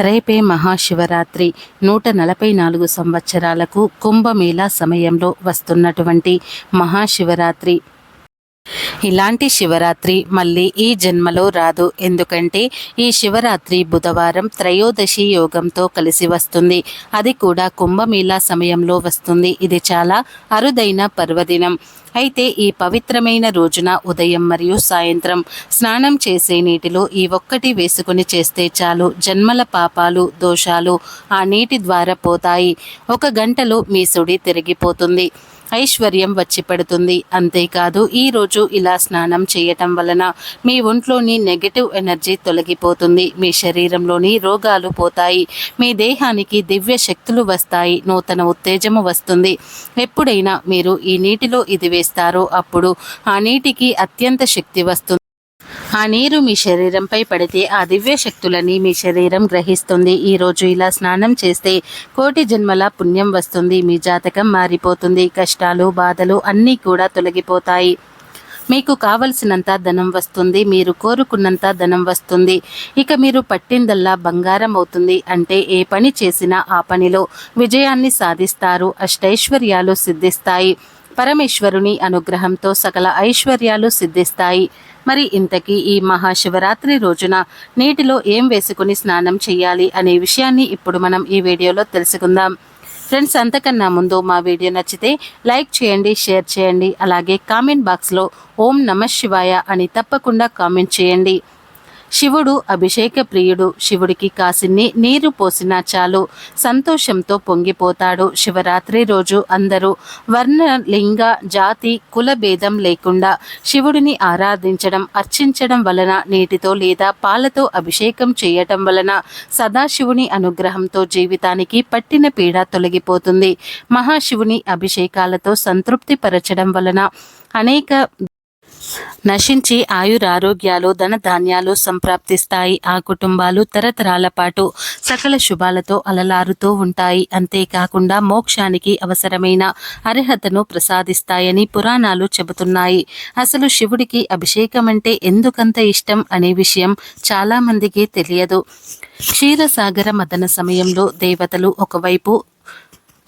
రేపే మహాశివరాత్రి. నూట నలభై నాలుగు సంవత్సరాలకు కుంభమేళా సమయంలో వస్తున్నటువంటి మహాశివరాత్రి. ఇలాంటి శివరాత్రి మళ్ళీ ఈ జన్మలో రాదు. ఎందుకంటే ఈ శివరాత్రి బుధవారం త్రయోదశి యోగంతో కలిసి వస్తుంది. అది కూడా కుంభమేళా సమయంలో వస్తుంది. ఇది చాలా అరుదైన పర్వదినం. అయితే ఈ పవిత్రమైన రోజున ఉదయం మరియు సాయంత్రం స్నానం చేసే నీటిలో ఈ ఒక్కటి వేసుకుని చేస్తే చాలు. జన్మల పాపాలు దోషాలు ఆ నీటి ద్వారా పోతాయి. ఒక గంటలో మీ సుడి తిరిగిపోతుంది. ఐశ్వర్యం వచ్చి పెడుతుంది. అంతేకాదు ఈరోజు ఇలా స్నానం చేయటం వలన మీ ఒంట్లోని నెగటివ్ ఎనర్జీ తొలగిపోతుంది. మీ శరీరంలోని రోగాలు పోతాయి. మీ దేహానికి దివ్య శక్తులు వస్తాయి. నూతన ఉత్తేజము వస్తుంది. ఎప్పుడైనా మీరు ఈ నీటిలో ఇది వేస్తారో అప్పుడు ఆ నీటికి అత్యంత శక్తి వస్తుంది. ఆ నీరు మీ శరీరంపై పడితే ఆ దివ్య శక్తులని మీ శరీరం గ్రహిస్తుంది. ఈ రోజు ఇలా స్నానం చేస్తే కోటి జన్మల పుణ్యం వస్తుంది. మీ జాతకం మారిపోతుంది. కష్టాలు బాధలు అన్నీ కూడా తొలగిపోతాయి. మీకు కావలసినంత ధనం వస్తుంది. మీరు కోరుకున్నంత ధనం వస్తుంది. ఇక మీరు పట్టిందల్లా బంగారం అవుతుంది. అంటే ఏ పని చేసినా ఆ పనిలో విజయాన్ని సాధిస్తారు. అష్టైశ్వర్యాలు సిద్ధిస్తాయి. పరమేశ్వరుని అనుగ్రహంతో సకల ఐశ్వర్యాలు సిద్ధిస్తాయి. మరి ఇంతకీ ఈ మహాశివరాత్రి రోజున నీటిలో ఏం వేసుకుని స్నానం చేయాలి అనే విషయాన్ని ఇప్పుడు మనం ఈ వీడియోలో తెలుసుకుందాం. ఫ్రెండ్స్ అంతకన్నా ముందు మా వీడియో నచ్చితే లైక్ చేయండి షేర్ చేయండి అలాగే కామెంట్ బాక్స్లో ఓం నమ శివాయ అని తప్పకుండా కామెంట్ చేయండి. శివుడు అభిషేక ప్రియుడు. శివుడికి కాసిన్ని నీరు పోసినా చాలు. సంతోషంతో పొంగిపోతాడు శివరాత్రి రోజు అందరూ. వర్ణ లింగ జాతి కుల భేదం లేకుండా శివుడిని ఆరాధించడం అర్చించడం వలన నీటితో లేదా పాలతో అభిషేకం చేయటం వలన సదాశివుని అనుగ్రహంతో జీవితానికి పట్టిన పీడ తొలగిపోతుంది. మహాశివుని అభిషేకాలతో సంతృప్తి పరచడం వలన అనేక నశించి ఆయురారోగ్యాలు ధనధాన్యాలు సంప్రాప్తిస్తాయి. ఆ కుటుంబాలు తరతరాల పాటు సకల శుభాలతో అలలారుతూ ఉంటాయి. అంతేకాకుండా మోక్షానికి అవసరమైన అర్హతను ప్రసాదిస్తాయని పురాణాలు చెబుతున్నాయి. అసలు శివుడికి అభిషేకం అంటే ఎందుకంత ఇష్టం అనే విషయం చాలా మందికి తెలియదు. క్షీరసాగర మదన సమయంలో దేవతలు ఒకవైపు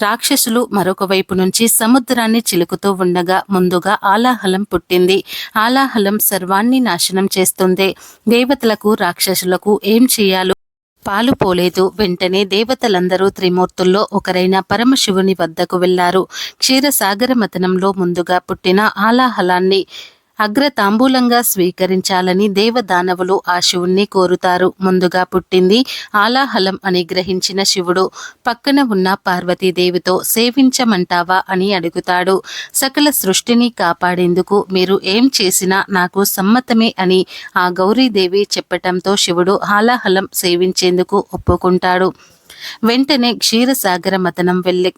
రాక్షసులు మరొక వైపు నుంచి సముద్రాన్ని చిలుకుతూ ఉండగా ముందుగా ఆలాహలం పుట్టింది. ఆలాహలం సర్వాన్ని నాశనం చేస్తుంది. దేవతలకు రాక్షసులకు ఏం చేయాలో పాలు పోలేదు. వెంటనే దేవతలందరూ త్రిమూర్తుల్లో ఒకరైన పరమశివుని వద్దకు వెళ్ళారు. క్షీరసాగర మతనంలో ముందుగా పుట్టిన ఆలాహలాన్ని అగ్రతాంబూలంగా స్వీకరించాలని దేవదానవులు ఆ శివుణ్ణి కోరుతారు. ముందుగా పుట్టింది ఆలాహలం అని గ్రహించిన శివుడు. పక్కన ఉన్న పార్వతీదేవితో సేవించమంటావా అని అడుగుతాడు. సకల సృష్టిని కాపాడేందుకు మీరు ఏం చేసినా నాకు సమ్మతమే అని ఆ గౌరీదేవి చెప్పటంతో శివుడు ఆలాహలం సేవించేందుకు ఒప్పుకుంటాడు. వెంటనే క్షీరసాగర మతనం వెళ్ళి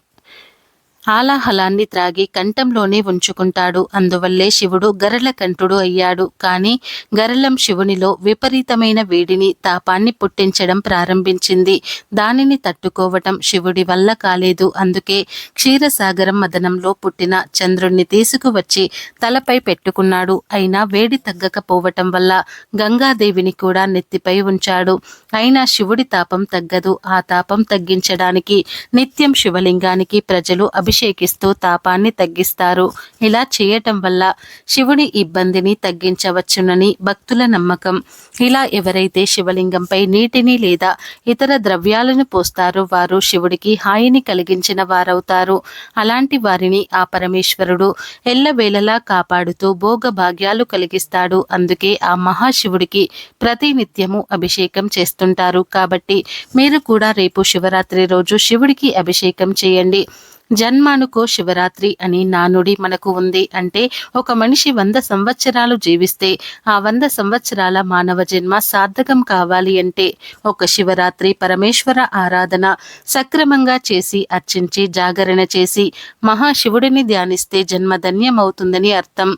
ఆలాహలాన్ని త్రాగి కంఠంలోనే ఉంచుకుంటాడు. అందువల్లే శివుడు గరల కంఠుడు అయ్యాడు. కానీ గరళం శివునిలో విపరీతమైన వేడిని తాపాన్ని పుట్టించడం ప్రారంభించింది. దానిని తట్టుకోవటం శివుడి వల్ల కాలేదు. అందుకే క్షీరసాగరం మదనంలో పుట్టిన చంద్రుణ్ణి తీసుకువచ్చి తలపై పెట్టుకున్నాడు. అయినా వేడి తగ్గకపోవటం వల్ల గంగాదేవిని కూడా నెత్తిపై ఉంచాడు. అయినా శివుడి తాపం తగ్గదు. ఆ తాపం తగ్గించడానికి నిత్యం శివలింగానికి ప్రజలు అభి అభిషేకిస్తూ తాపాన్ని తగ్గిస్తారు. ఇలా చేయటం వల్ల శివుడి ఇబ్బందిని తగ్గించవచ్చునని భక్తుల నమ్మకం. ఇలా ఎవరైతే శివలింగంపై నీటిని లేదా ఇతర ద్రవ్యాలను పోస్తారో వారు శివుడికి హాయిని కలిగించిన వారవుతారు. అలాంటి వారిని ఆ పరమేశ్వరుడు ఎల్లవేళలా కాపాడుతూ భోగ భాగ్యాలు కలిగిస్తాడు. అందుకే ఆ మహాశివుడికి ప్రతినిత్యము అభిషేకం చేస్తుంటారు. కాబట్టి మీరు కూడా రేపు శివరాత్రి రోజు శివుడికి అభిషేకం చేయండి. జన్మానుకో శివరాత్రి అని నానుడి మనకు ఉంది అంటే ఒక మనిషి వంద సంవత్సరాలు జీవిస్తే ఆ వంద సంవత్సరాల మానవ జన్మ సార్థకం కావాలి అంటే ఒక శివరాత్రి పరమేశ్వర ఆరాధన సక్రమంగా చేసి అర్చించి జాగరణ చేసి మహాశివుడిని ధ్యానిస్తే జన్మ ధన్యమవుతుందని అర్థం.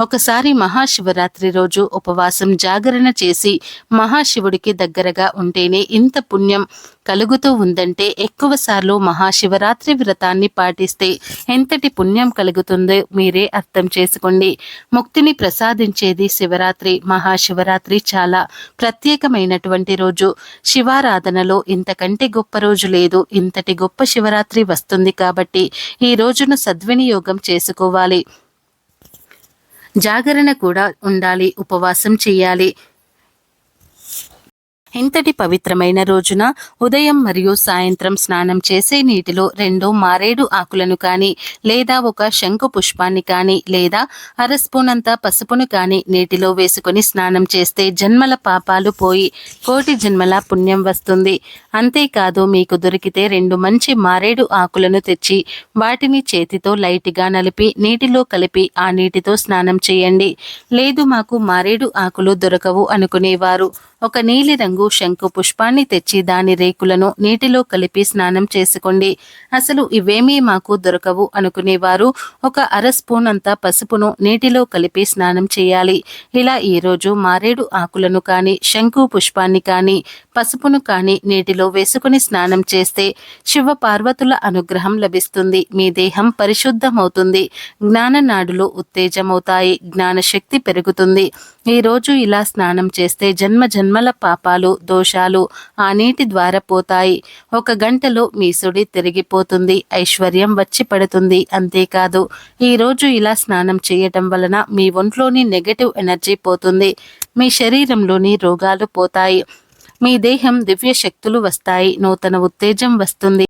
ఒకసారి మహాశివరాత్రి రోజు ఉపవాసం జాగరణ చేసి మహాశివుడికి దగ్గరగా ఉంటేనే ఇంత పుణ్యం కలుగుతూ ఉందంటే ఎక్కువసార్లు మహాశివరాత్రి వ్రతాన్ని పాటిస్తే ఎంతటి పుణ్యం కలుగుతుందో మీరే అర్థం చేసుకోండి. ముక్తిని ప్రసాదించేది శివరాత్రి మహాశివరాత్రి చాలా ప్రత్యేకమైనటువంటి రోజు. శివారాధనలో ఇంతకంటే గొప్ప రోజు లేదు. ఇంతటి గొప్ప శివరాత్రి వస్తుంది కాబట్టి ఈ రోజును సద్వినియోగం చేసుకోవాలి. జాగరణ కూడా ఉండాలి ఉపవాసం చేయాలి. ఇంతటి పవిత్రమైన రోజున ఉదయం మరియు సాయంత్రం స్నానం చేసే నీటిలో రెండు మారేడు ఆకులను కానీ లేదా ఒక శంకు పుష్పాన్ని కానీ లేదా అర పసుపును కానీ నీటిలో వేసుకొని స్నానం చేస్తే జన్మల పాపాలు పోయి కోటి జన్మల పుణ్యం వస్తుంది. అంతేకాదు మీకు దొరికితే రెండు మంచి మారేడు ఆకులను తెచ్చి వాటిని చేతితో లైట్గా నలిపి నీటిలో కలిపి ఆ నీటితో స్నానం చేయండి. లేదు మాకు మారేడు ఆకులు దొరకవు అనుకునేవారు. ఒక నీలిరంగు శంకు పుష్పాన్ని తెచ్చి దాని రేకులను నీటిలో కలిపి స్నానం చేసుకోండి. అసలు ఇవేమీ మాకు దొరకవు అనుకునేవారు. ఒక అర స్పూన్ అంత పసుపును నీటిలో కలిపి స్నానం చేయాలి. ఇలా ఈరోజు మారేడు ఆకులను కానీ శంకు పుష్పాన్ని కానీ పసుపును కానీ నీటిలో వేసుకుని స్నానం చేస్తే శివ పార్వతుల అనుగ్రహం లభిస్తుంది. మీ దేహం పరిశుద్ధమవుతుంది. జ్ఞాన నాడులు ఉత్తేజమవుతాయి. జ్ఞానశక్తి పెరుగుతుంది. ఈరోజు ఇలా స్నానం చేస్తే జన్మ జన్మల పాపాలు దోషాలు ఆ నీటి ద్వారా పోతాయి. ఒక గంటలో మీ సుడి తిరిగిపోతుంది. ఐశ్వర్యం వచ్చి పడుతుంది. అంతేకాదు ఈరోజు ఇలా స్నానం చేయటం వలన మీ ఒంట్లోని నెగటివ్ ఎనర్జీ పోతుంది. మీ శరీరంలోని రోగాలు పోతాయి. మీ దేహం దివ్య శక్తులు వస్తాయి. నూతన ఉత్తేజం వస్తుంది.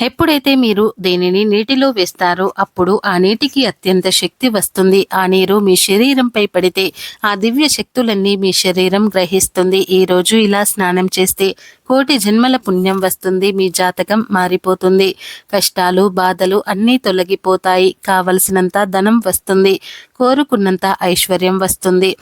ఎప్పుడైతే మీరు దీనిని నీటిలో వేస్తారో అప్పుడు ఆ నీటికి అత్యంత శక్తి వస్తుంది. ఆ నీరు మీ శరీరంపై పడితే ఆ దివ్య శక్తులన్నీ మీ శరీరం గ్రహిస్తుంది. ఈ రోజు ఇలా స్నానం చేస్తే కోటి జన్మల పుణ్యం వస్తుంది. మీ జాతకం మారిపోతుంది. కష్టాలు బాధలు అన్నీ తొలగిపోతాయి. కావలసినంత ధనం వస్తుంది. కోరుకున్నంత ఐశ్వర్యం వస్తుంది.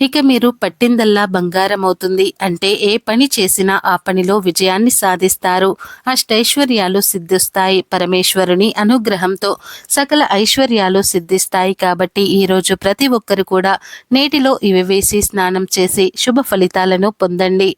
ఇక మీరు పట్టిందల్లా బంగారం అవుతుంది అంటే ఏ పని చేసినా ఆ పనిలో విజయాన్ని సాధిస్తారు. అష్టైశ్వర్యాలు సిద్ధిస్తాయి పరమేశ్వరుని అనుగ్రహంతో. సకల ఐశ్వర్యాలు సిద్ధిస్తాయి కాబట్టి ఈరోజు ప్రతి ఒక్కరు కూడా నేటిలో ఇవి వేసి స్నానం చేసి శుభ ఫలితాలను పొందండి.